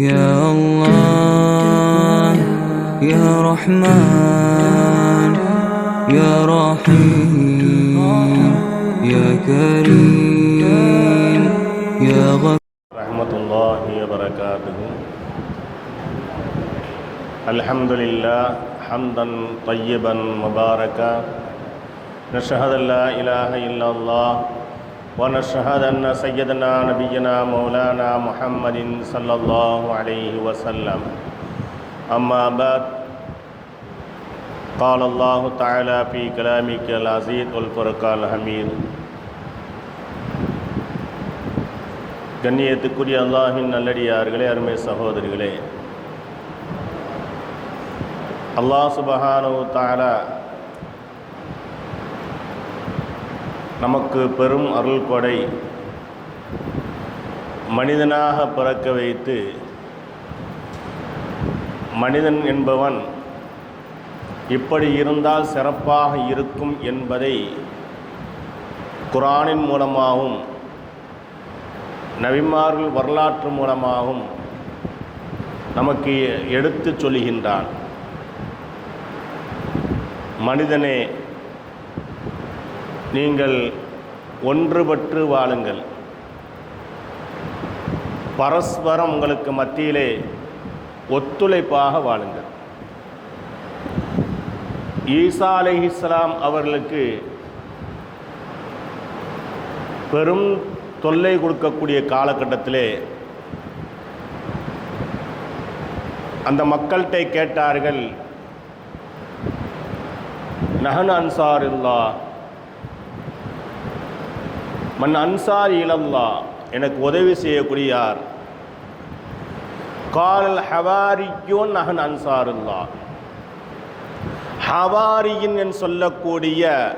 يا الله يا رحمن يا رحيم يا كريم يا غفور. رحمة الله وبركاته. الحمد لله حمدا طيبا مباركا. نشهد أن لا إله إلا الله ونشهد أن سيدنا نبينا مولانا محمد صلى الله عليه وسلم أما بعد قال الله تعالى في كلامك العزيز والفرقان الحميد கண்ணியத்துக்குரிய அல்லாஹின் நல்லடியார்களே அருமை சகோதரிகளே அல்லாஹ் சுபஹானு தாலா நமக்கு பெரும் அருள் கொடை மனிதனாக பிறக்க வைத்து மனிதன் என்பவன் இப்படி இருந்தால் சிறப்பாக இருக்கும் என்பதை குரானின் மூலமாகவும் நபிமார்கள் வரலாற்று மூலமாகவும் நமக்கு எடுத்துச் சொல்கின்றான். மனிதனே நீங்கள் ஒன்றுபற்று வாழுங்கள். பரஸ்பரம் உங்களுக்கு மத்தியிலே ஒத்துழைப்பாக வாழுங்கள். ஈசா இஸ்லாம் அவர்களுக்கு பெரும் தொல்லை கொடுக்கக்கூடிய காலகட்டத்திலே அந்த மக்கள்கிட்ட கேட்டார்கள் நஹன் அன்சார் இல்லா மன் அன்சார் இளம்லா எனக்கு உதவி செய்யக்கூடிய யார்? கால் ஹவாரியோன் நஹன் அன்சாருல்லா. ஹவாரியின் என்று சொல்லக்கூடிய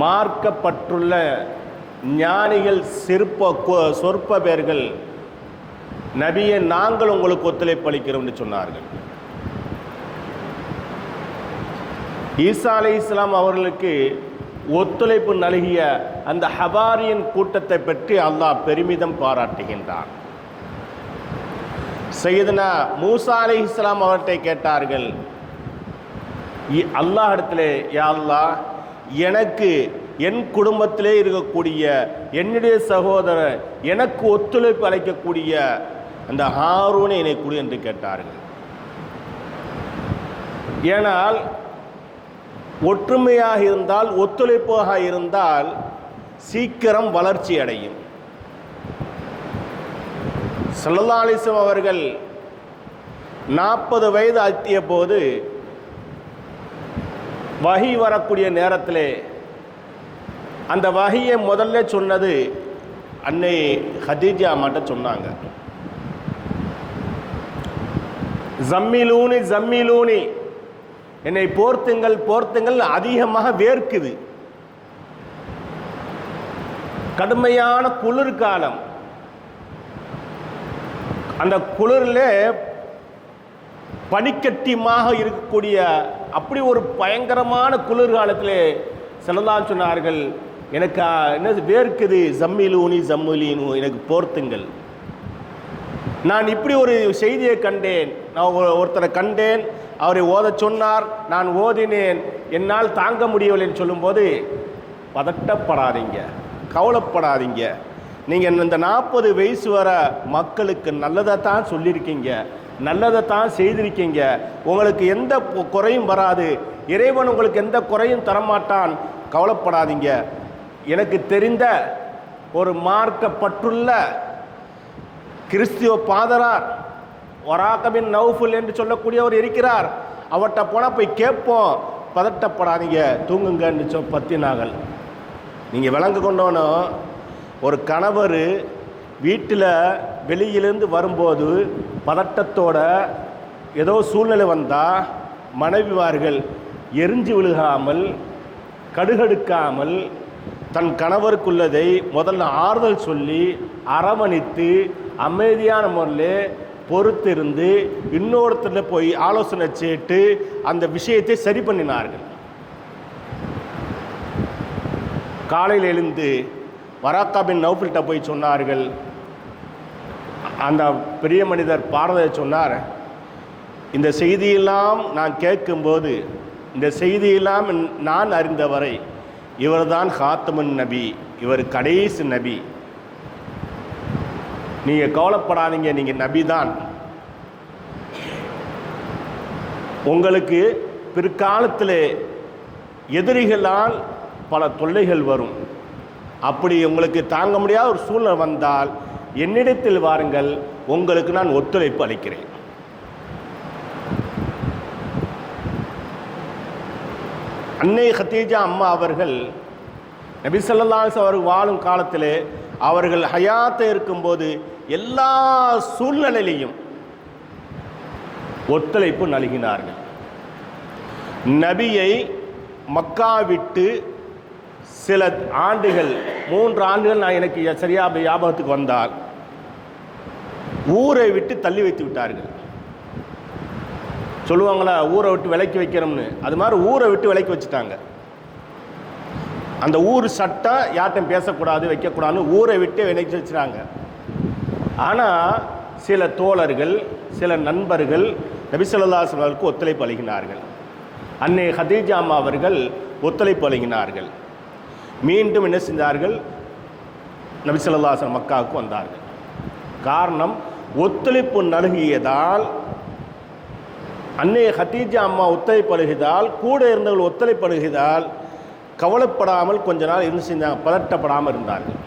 மார்க்கப்பட்டுள்ள ஞானிகள் சிற்ப கொ- சொற்ப பேர்கள் நபியை நாங்கள் உங்களுக்கு ஒத்துழைப்பளிக்கிறோம் என்று சொன்னார்கள். ஈசா அலை இஸ்லாம் அவர்களுக்கு ஒத்துழைப்பு நல்கிய அந்த ஹபாரியின் கூட்டத்தை பற்றி அல்லாஹ் பெருமிதம் பாராட்டுகின்றான். செய்தனா மூசா அலி இஸ்லாம் அவர்கிட்ட கேட்டார்கள் இ- அல்லாஹ் இடத்துல யா அல்லாஹ் எனக்கு என் குடும்பத்திலே இருக்கக்கூடிய என்னுடைய சகோதரர் எனக்கு ஒத்துழைப்பு அளிக்கக்கூடிய அந்த ஹாரூனை என்னை என்று கேட்டார்கள். ஏனால் ஒற்றுமையாக இருந்தால் ஒத்துழைப்பாக இருந்தால் சீக்கிரம் வளர்ச்சி அடையும். சல்லல்லாலிசம் அவர்கள் நாற்பது வயது அத்திய போது வகி வரக்கூடிய நேரத்தில் அந்த வகையை முதல்ல சொன்னது அன்னை ஹதீஜா அம்மாட்ட சொன்னாங்க. ஜம்மிலூனி ஜம்மிலூனி என்னை போர்த்துங்கள் போர்த்துங்கள் அதிகமாக வேர்க்குது. கடுமையான குளிர்காலம் அந்த குளிரில் பனிக்கட்டியமாக இருக்கக்கூடிய அப்படி ஒரு பயங்கரமான குளிர்காலத்தில் செல்லலாம் சொன்னார்கள் எனக்கு என்ன என்னது வேர்க்குது? ஜம்மிலூனி ஜம்முலீனு எனக்கு போர்த்துங்கள். நான் இப்படி ஒரு செய்தியை கண்டேன். நான் ஒருத்தரை கண்டேன் அவரை ஓதச் சொன்னார் நான் ஓதினேன் என்னால் தாங்க முடியவில்லைன்னு சொல்லும்போது பதட்டப்படாதீங்க கவலைப்படாதீங்க. நீங்கள் இந்த நாற்பது வயசு வர மக்களுக்கு நல்லதை தான் சொல்லியிருக்கீங்க நல்லதை தான் செய்திருக்கீங்க. உங்களுக்கு எந்த குறையும் வராது. இறைவன் உங்களுக்கு எந்த குறையும் தரமாட்டான். கவலைப்படாதீங்க. எனக்கு தெரிந்த ஒரு மார்க்கப்பற்றுள்ள கிறிஸ்துவ பாதரார் வராகபின் நவுஃபுல் என்று சொல்லக்கூடியவர் இருக்கிறார். அவர்கிட்ட போனால் போய் கேட்போம். பதட்டப்படாதீங்க தூங்குங்கன்னு சொ பத்தினார்கள். நீங்கள் விளங்கு கொண்டோனோ ஒரு கணவர் வீட்டில் வெளியிலேருந்து வரும்போது பதட்டத்தோட ஏதோ சூழ்நிலை வந்தால் மனைவிமார்கள் எரிஞ்சு விழுகாமல் கடுகடுக்காமல் தன் கணவருக்குள்ளதை முதல்ல ஆறுதல் சொல்லி அரவணைத்து அமைதியான முறையில் பொறுத்திருந்து இன்னொருத்தர் போய் ஆலோசனை கேட்டு அந்த விஷயத்தை சரி பண்ணினார்கள். காலையில் எழுந்து வராக்கா பின் நௌஃபில்கிட்ட போய் சொன்னார்கள். அந்த பெரிய மனிதர் பாரத சொன்னார் இந்த செய்தியெல்லாம் நான் கேட்கும்போது இந்த செய்தியெல்லாம் நான் அறிந்தவரை இவர்தான் ஹாத்தமன் நபி இவர் கடைசி நபி. நீங்கள் கவலைப்படாதீங்க நீங்கள் நபி தான் உங்களுக்கு பிற்காலத்தில் எதிரிகளால் பல தொல்லைகள் வரும். அப்படி உங்களுக்கு தாங்க முடியாத ஒரு சூழ்நிலை வந்தால் என்னிடத்தில் வாருங்கள் உங்களுக்கு நான் ஒத்துழைப்பு அளிக்கிறேன். அன்னை ஹத்தீஜா அம்மா அவர்கள் நபி ஸல்லல்லாஹு அவர்கள் வாழும் காலத்திலே அவர்கள் ஹயாத்தை இருக்கும்போது எல்லா சூழ்நிலையிலையும் ஒத்துழைப்பு நல்கினார்கள். நபியை மக்கா விட்டு சில ஆண்டுகள் மூன்று ஆண்டுகள் நான் எனக்கு சரியா ஞாபகத்துக்கு வந்தால் ஊரை விட்டு தள்ளி வைத்து விட்டார்கள். சொல்லுவாங்களா ஊரை விட்டு விலைக்கு வைக்கிறோம்னு அது மாதிரி ஊரை விட்டு விலைக்கு வச்சுட்டாங்க. அந்த ஊர் சட்டம் யார்ட்டும் பேசக்கூடாது வைக்கக்கூடாதுன்னு ஊரை விட்டு வினைச்சு வச்சுறாங்க ஆனால் சில தோழர்கள் சில நண்பர்கள் நபிசல்லாஸ் அவர்களுக்கு ஒத்துழைப்பு அளிக்கினார்கள். அன்னை ஹதீஜா அம்மா அவர்கள் ஒத்துழைப்பு அளிக்கினார்கள். மீண்டும் என்ன செஞ்சார்கள்? நபிசல்லாசன் மக்காவுக்கு வந்தார்கள். காரணம் ஒத்துழைப்பு நல்கியதால் அன்னை ஹதீஜா அம்மா ஒத்துழைப்பு அழுகியதால் கூட இருந்தவர்கள் ஒத்துழைப்பு அழுகியதால் கவலைப்படாமல் கொஞ்ச நாள் இருந்து செஞ்சாங்க பதட்டப்படாமல் இருந்தார்கள்.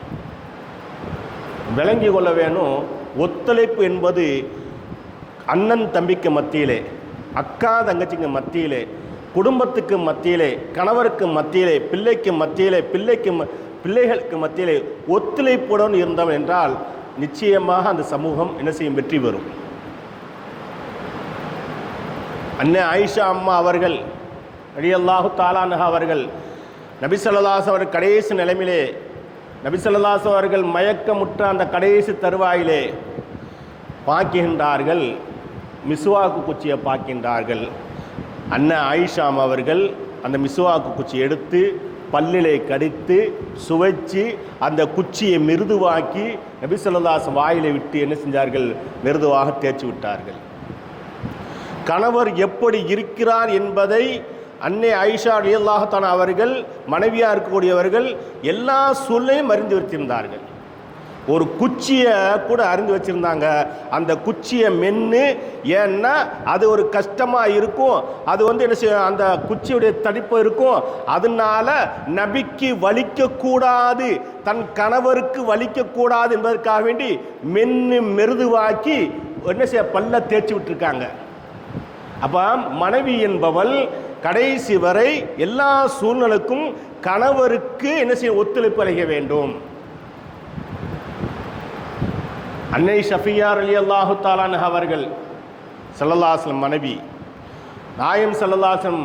விளங்கி கொள்ள வேணும் ஒத்துழைப்பு என்பது அண்ணன் தம்பிக்கு மத்தியிலே அக்கா தங்கச்சிக்கு மத்தியிலே குடும்பத்துக்கு மத்தியிலே கணவருக்கு மத்தியிலே பிள்ளைக்கு மத்தியிலே பிள்ளைக்கு பிள்ளைகளுக்கு மத்தியிலே ஒத்துழைப்புடன் இருந்தவன் என்றால் நிச்சயமாக அந்த சமூகம் என்ன செய்யும்? வெற்றி பெறும். அண்ணன் ஆயிஷா அம்மா அவர்கள் அழியல்லாஹு தாலானஹா அவர்கள் நபிசல்லாஸ் அவர் கடைசி நிலைமையிலே நபிசல்லாஸ் அவர்கள் மயக்கமுற்ற அந்த கடைசி தருவாயிலே பார்க்கின்றார்கள் மிசுவாக்கு குச்சியை பார்க்கின்றார்கள் அண்ணன் ஆயிஷாம் அவர்கள் அந்த மிசுவாக்கு குச்சி எடுத்து பல்லிலே கடித்து சுவைச்சு அந்த குச்சியை மிருதுவாக்கி நபிசல்லாஸ் வாயிலை விட்டு என்ன செஞ்சார்கள்? மிருதுவாக தேய்ச்சி விட்டார்கள். கணவர் எப்படி இருக்கிறார் என்பதை அன்னை ஆயிஷா அலியல்லாஹத்தான அவர்கள் மனைவியாக இருக்கக்கூடியவர்கள் எல்லா சொல்லையும் அறிந்து வச்சிருந்தார்கள் ஒரு குச்சியை கூட அறிந்து வச்சிருந்தாங்க. அந்த குச்சியை மென்று ஏன்னா அது ஒரு கஷ்டமாக இருக்கும். அது வந்து என்ன செய்யும்? அந்த குச்சியுடைய தடிப்பு இருக்கும். அதனால நபிக்கு வலிக்கக்கூடாது தன் கணவருக்கு வலிக்கக்கூடாது என்பதற்காக வேண்டி மென்று மெருதுவாக்கி என்ன செய்ய பல்ல தேய்ச்சி விட்டுருக்காங்க. அப்போ மனைவி என்பவள் கடைசி வரை எல்லா சூழ்நிலைக்கும் கணவருக்கு என்ன செய்ய ஒத்துழைப்பு அளிக்க வேண்டும். அன்னை ஷஃபியார் அலி அல்லாஹு தாலான் அவர்கள் சல்லல்லாஸ்லம் மனைவி நாயம் சல்லல்லாசம்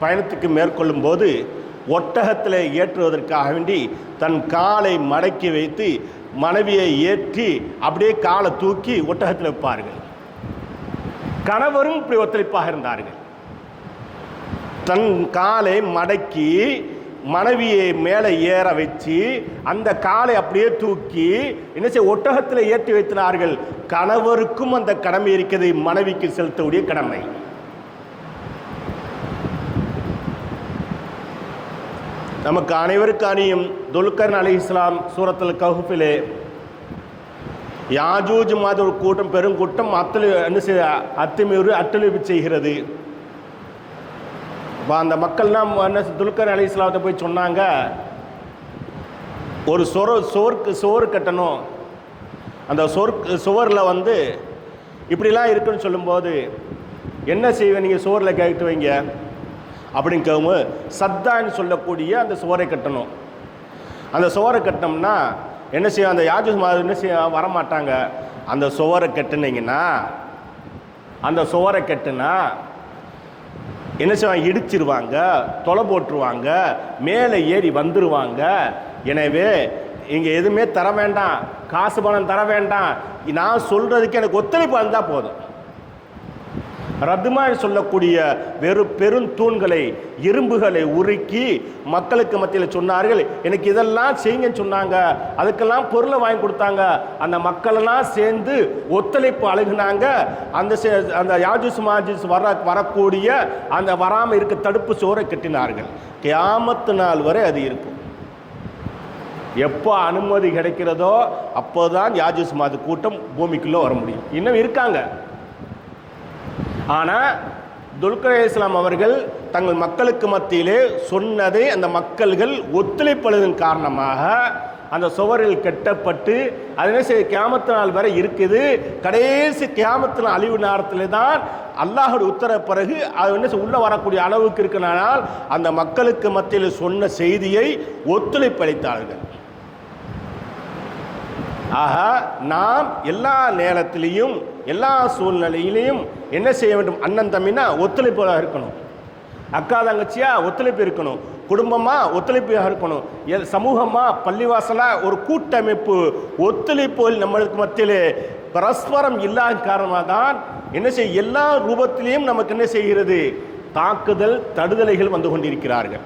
பயணத்துக்கு மேற்கொள்ளும் போது ஒட்டகத்தில் ஏற்றுவதற்காக வேண்டி தன் காலை மடக்கி வைத்து மனைவியை ஏற்றி அப்படியே காலை தூக்கி ஒட்டகத்தில் வைப்பார்கள். கணவரும் இப்படி ஒத்துழைப்பாக இருந்தார்கள். தன் காலை மடக்கி மனைவியை மேலே ஏற வச்சு அந்த காலை அப்படியே தூக்கி என்ன செய்ய ஒட்டகத்தில் ஏற்றி வைத்தினார்கள். கணவருக்கும் அந்த கடமை இருக்கிறது மனைவிக்கு செலுத்தக்கூடிய கடமை. நமக்கு அனைவருக்கு அணியும் துல்கர்ன் அலி இஸ்லாம் சூரத்தில் கஹுஃபிலே யாஜூஜ் மாதிரி ஒரு கூட்டம் பெருங்கூட்டம் அத்தலி என்ன செய்ய அத்துமீறி அட்டழிப்பு செய்கிறது. இப்போ அந்த மக்கள்லாம் என்ன துல்கர் அலி இஸ்லாத்தை போய் சொன்னாங்க ஒரு சொர சோர்க்கு சோறு கட்டணும். அந்த சொர்க்கு சுவரில் வந்து இப்படிலாம் இருக்குன்னு சொல்லும்போது என்ன செய்வேன் நீங்கள் சுவரில் கேட்டு வைங்க. அப்படின்னு கேட்கும்போது சத்தான்னு சொல்லக்கூடிய அந்த சுவரை கட்டணும். அந்த சுவரை கட்டினோம்னா என்ன செய்யும் அந்த யாஜூஸ் மாதிரி என்ன செய்ய வரமாட்டாங்க. அந்த சுவரை கட்டுனீங்கன்னா அந்த சுவரை கட்டுனா என்ன செய்வாங்க? இடிச்சிருவாங்க தொலை போட்டுருவாங்க மேலே ஏறி வந்துடுவாங்க எனவே இங்கே எதுவுமே தர வேண்டாம். காசு பணம் தர வேண்டாம். நான் சொல்கிறதுக்கு எனக்கு ஒத்துழைப்பு வந்தால் போதும். ரத்துமா சொல்லக்கூடிய வெறு பெருந்தூண்களை இரும்புகளை உருக்கி மக்களுக்கு மத்தியில் சொன்னார்கள் எனக்கு இதெல்லாம் செய்யுங்கன்னு சொன்னாங்க. அதுக்கெல்லாம் பொருளை வாங்கி கொடுத்தாங்க. அந்த மக்களெல்லாம் சேர்ந்து ஒத்துழைப்பு அழுகுனாங்க. அந்த சே- அந்த யாஜூஸ் மாஜூஸ் வர வரக்கூடிய அந்த வராமல் இருக்க தடுப்பு சோரை கட்டினார்கள். கியாமத்து நாள் வரை அது இருக்கும். எப்போ அனுமதி கிடைக்கிறதோ அப்போதான் யாஜூஸ் மாது கூட்டம் பூமிக்குள்ளே வர முடியும். இன்னும் இருக்காங்க. ஆனால் துல்கர் இஸ்லாம் அவர்கள் தங்கள் மக்களுக்கு மத்தியிலே சொன்னதை அந்த மக்கள்கள் ஒத்துழைப்பதன் காரணமாக அந்த சுவரில் கட்டப்பட்டு அதே செய்ய கேமத்து நாள் வரை இருக்குது. கடைசி கியாமத்து நாள் அழிவு நேரத்தில் தான் அல்லாஹோட உத்தர பிறகு அது என்ன செய்ய- வரக்கூடிய அளவுக்கு இருக்கிறனால் அந்த மக்களுக்கு மத்தியில் சொன்ன செய்தியை ஒத்துழைப்பளித்தார்கள். ஆக நாம் எல்லா நேரத்திலையும் எல்லா சூழ்நிலையிலையும் என்ன செய்ய வேண்டும்? அண்ணன் தம்பினா ஒத்துழைப்பாக இருக்கணும். அக்கா தங்கச்சியா ஒத்துழைப்பு இருக்கணும். குடும்பமா ஒத்துழைப்பாக இருக்கணும். எல் சமூகமா பள்ளிவாசலா ஒரு கூட்டமைப்பு ஒத்துழைப்பு நம்மளுக்கு மத்தியிலே பரஸ்பரம் இல்லாத காரணமாக தான் என்ன செய்ய எல்லா ரூபத்திலையும் நமக்கு என்ன செய்கிறது? தாக்குதல் தடுதலைகள் வந்து கொண்டிருக்கிறார்கள்.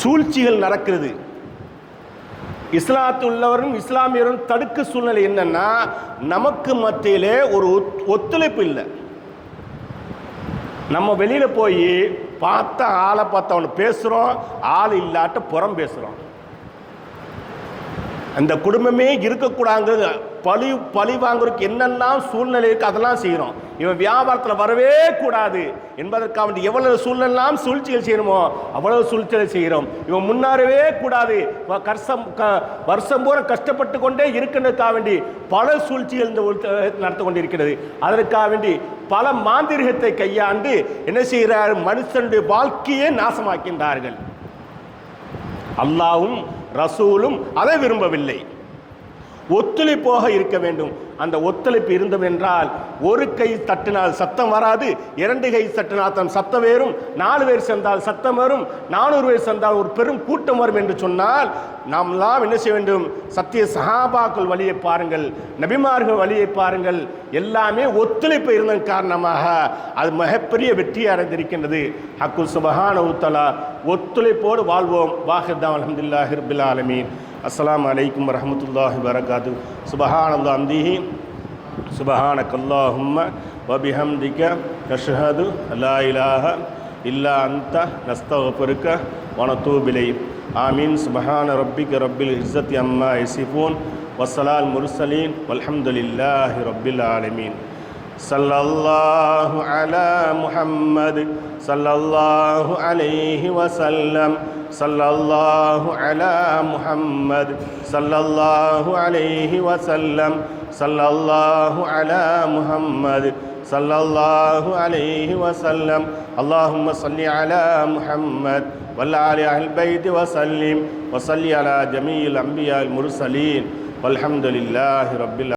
சூழ்ச்சிகள் நடக்கிறது. இஸ்லாத்து உள்ளவரும் இஸ்லாமியரும் தடுக்க சூழ்நிலை என்னன்னா நமக்கு மத்தியிலே ஒரு ஒத்துழைப்பு இல்லை. நம்ம வெளியில போய் பார்த்த ஆளை பார்த்தவன் பேசுகிறோம் பேசுறோம் ஆள் இல்லாட்ட புறம் பேசுறோம். அந்த குடும்பமே இருக்கக்கூடாது பழி பழி வாங்குறதுக்கு என்னெல்லாம் சூழ்நிலை இருக்கு அதெல்லாம் செய்கிறோம் இவன் வியாபாரத்தில் வரவே கூடாது. என்பதற்காக வேண்டி எவ்வளவு சூழ்நிலாம் சூழ்ச்சிகள் செய்யணுமோ அவ்வளவு சூழ்ச்சிகளை செய்கிறோம் இவன் முன்னாரவே கூடாது. வ- கர்சம் க- வருஷம் பூரா கஷ்டப்பட்டு கொண்டே இருக்கின்றதுக்காக வேண்டி பல சூழ்ச்சிகள் இந்த உலகத்தில் கொண்டிருக்கிறது. அதற்காக வேண்டி பல மாந்திரிகத்தை கையாண்டு என்ன செய்கிறார்? மனுஷனுடைய வாழ்க்கையே நாசமாக்கின்றார்கள். அல்லாவும் ரசூலும் அதை விரும்பவில்லை. ஒத்துழைப்பாக இருக்க வேண்டும். அந்த ஒத்துழைப்பு இருந்தவென்றால் ஒரு கை தட்டினால் சத்தம் வராது இரண்டு கை தட்டினால் தன் சத்தம் வேறும் நாலு பேர் சேர்ந்தால் சத்தம் வரும் நானூறு பேர் சேர்ந்தால் ஒரு பெரும் கூட்டம் வரும் என்று சொன்னால் நாம்லாம் என்ன செய்ய வேண்டும்? சத்திய சகாபாக்கள் வழியை பாருங்கள் நபிமார்கள் வழியை பாருங்கள் எல்லாமே ஒத்துழைப்பு இருந்ததன் காரணமாக அது மிகப்பெரிய வெற்றி அடைந்திருக்கின்றது. ஹக்குல் சுபஹான உத்தலா ஒத்துழைப்போடு வாழ்வோம். வாஹிதா அலமதுல்லாஹிர்பில் ஆலமீன். அஸ்ஸலாமு அலைக்கும் வரஹ்மத்துல்லாஹி வரகாத்து சுபஹானல்லா அம்திஹி சுபஹானக் அல்லாஹும்ம வபிஹம்திக நஷ்ஹது லா இலாஹ இல்லா அன்த நஸ்தக்ஃபிருக வ நத்தூபு இலைக் ஆமீன் சுபஹான ரப்பிக ரப்பில் இஸ்ஸத்தி அம்மா யசிஃபூன் வஸ்ஸலால் முர்சலீன் வல்ஹம்துலில்லாஹி ரப்பில் ஆலமீன் صلى الله على محمد صلى الله عليه وسلم. صلى الله على محمد صلى الله عليه وسلم. صلى الله على محمد صلى الله عليه وسلم. اللهم صل على محمد وعلى آل أهل البيت وسلم. وصل على جميع الأنبياء المرسلين. والحمد لله رب العالمين.